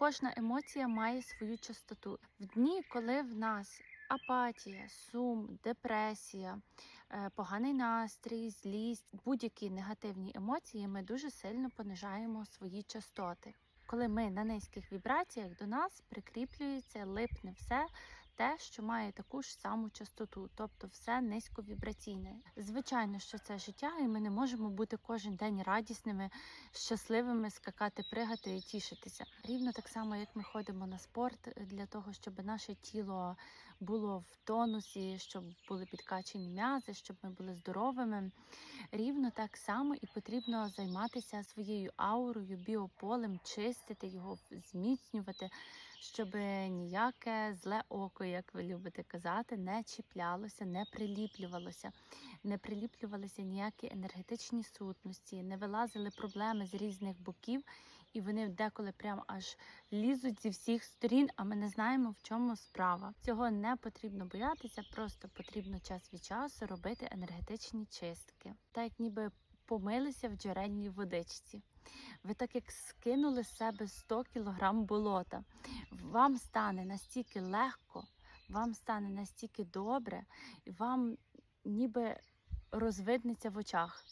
Кожна емоція має свою частоту. В дні, коли в нас апатія, сум, депресія, е, поганий настрій, злість, будь-які негативні емоції, ми дуже сильно понижаємо свої частоти. Коли ми на низьких вібраціях до нас прикріплюється, липне все те, що має таку ж саму частоту, тобто все низьковібраційне. Звичайно, що це життя, і ми не можемо бути кожен день радісними, щасливими, скакати, пригати і тішитися. Рівно так само, як ми ходимо на спорт е, для того, щоб наше тіло було в тонусі, щоб були підкачені м'язи, щоб ми були здоровими. Рівно так само і потрібно займатися своєю аурою, біополем, чистити його, зміцнювати, щоб ніяке зле око, як ви любите казати, не чіплялося, не приліплювалося, не приліплювалися ніякі енергетичні сутності, не вилазили проблеми з різних боків, і вони деколи прям аж лізуть зі всіх сторін, а ми не знаємо, в чому справа. Цього не потрібно боятися, просто потрібно час від часу робити енергетичні чистки, так як ніби помилися в джерельній водичці. Ви так як скинули з себе 100 кг болота, вам стане настільки легко, вам стане настільки добре, і вам ніби розвиднеться в очах.